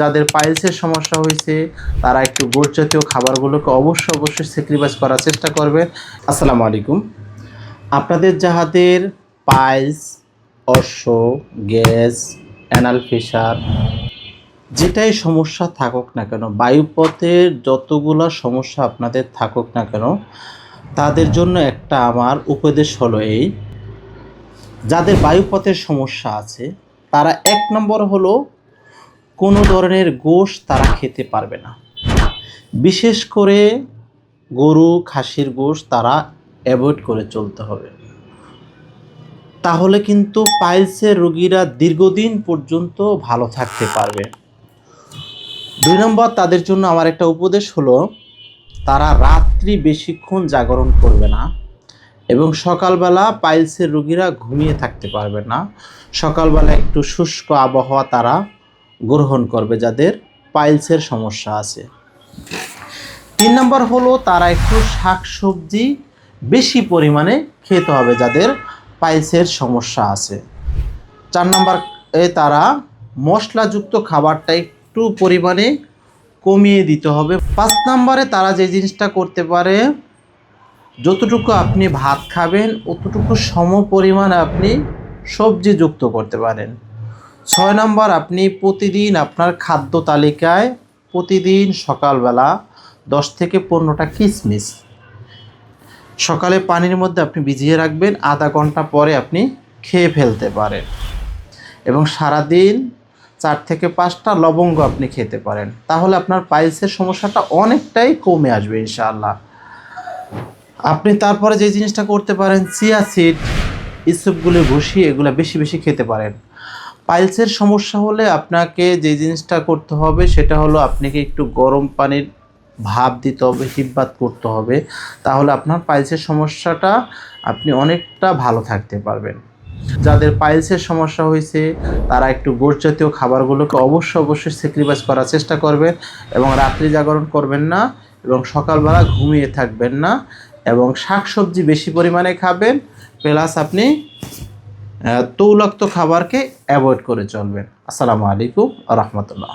যাদের পাইলসের সমস্যা হয়েছে, তারা একটু গোট জাতীয় খাবারগুলোকে অবশ্যই অবশ্যই স্যাক্রিফাইস করার চেষ্টা করবেন। আসসালামু আলাইকুম। আপনাদের যাহাদের পাইলস, অশ্ব, গ্যাস, অ্যানাল ফিসার যেটাই সমস্যা থাকুক না কেন বায়ুপথের যতগুলো সমস্যা আপনাদের থাকুক না কেন, তাদের জন্য একটা আমার উপদেশ হলো এই, যাদের বায়ুপথের সমস্যা আছে, তারা এক নম্বর হলো কোনো ধরনের গোশ তারা খেতে পারবে না। বিশেষ করে গরু, খাসির গোশ তারা অ্যাভয়েড করে চলতে হবে। তাহলে কিন্তু পাইলসের রোগীরা দীর্ঘদিন পর্যন্ত ভালো থাকতে পারবে। দুই নম্বর তাদের জন্য আমার একটা উপদেশ হলো, তারা রাত্রি বেশিক্ষণ জাগরণ করবে না এবং সকালবেলা পাইলসের রোগীরা ঘুমিয়ে থাকতে পারবে না। সকালবেলা একটু শুষ্ক আবহাওয়া তারা গ্রহণ করবে যাদের পাইলসের সমস্যা আছে। তিন নম্বর হলো, তারা একটু শাকসবজি বেশি পরিমাণে খেতে হবে যাদের পাইলসের সমস্যা আছে। চার নম্বর, এ তারা মশলাযুক্ত খাবারটা একটু পরিমাণে কমিয়ে দিতে হবে। পাঁচ নম্বরে তারা যে জিনিসটা করতে পারে, যতটুকু আপনি ভাত খাবেন, অতটুকু সম পরিমাণ আপনি সবজি যুক্ত করতে পারেন। ছয় নম্বর, আপনি প্রতিদিন আপনার খাদ্য তালিকায় প্রতিদিন সকালবেলা দশ থেকে পনেরোটা কিশমিশ সকালে পানির মধ্যে আপনি ভিজিয়ে রাখবেন, আধা ঘণ্টা পরে আপনি খেয়ে ফেলতে পারেন এবং সারাদিন চার থেকে পাঁচটা লবঙ্গ আপনি খেতে পারেন। তাহলে আপনার পাইলসের সমস্যাটা অনেকটাই কমে আসবে ইনশাআল্লাহ। আপনি তারপরে যে জিনিসটা করতে পারেন, চিয়া সিড ইসবগুলো ভুসি এগুলো বেশি বেশি খেতে পারেন। পাইলসের সমস্যা হলে আপনাকে যে জিনিসটা করতে হবে সেটা হলো আপনাকে একটু গরম পানির ভাব দিতে হবে হিব্বাত করতে হবে। তাহলে আপনার পাইলসের সমস্যাটা আপনি অনেকটা ভালো থাকতে পারবেন। যাদের পাইলসের সমস্যা হয়েছে, তারা একটু গোট জাতীয় খাবারগুলোকে অবশ্যই অবশ্যই স্যাক্রিফাইস করার চেষ্টা করবেন এবং রাত্রি জাগরণ করবেন না এবং সকালবেলা ঘুমিয়ে থাকবেন না এবং শাকসবজি বেশি পরিমাণে খাবেন, প্লাস আপনি তৈলাক্ত খাবারকে অ্যাভয়েড করে চলবেন। আসসালামু আলাইকুম রহমতুল্লাহ।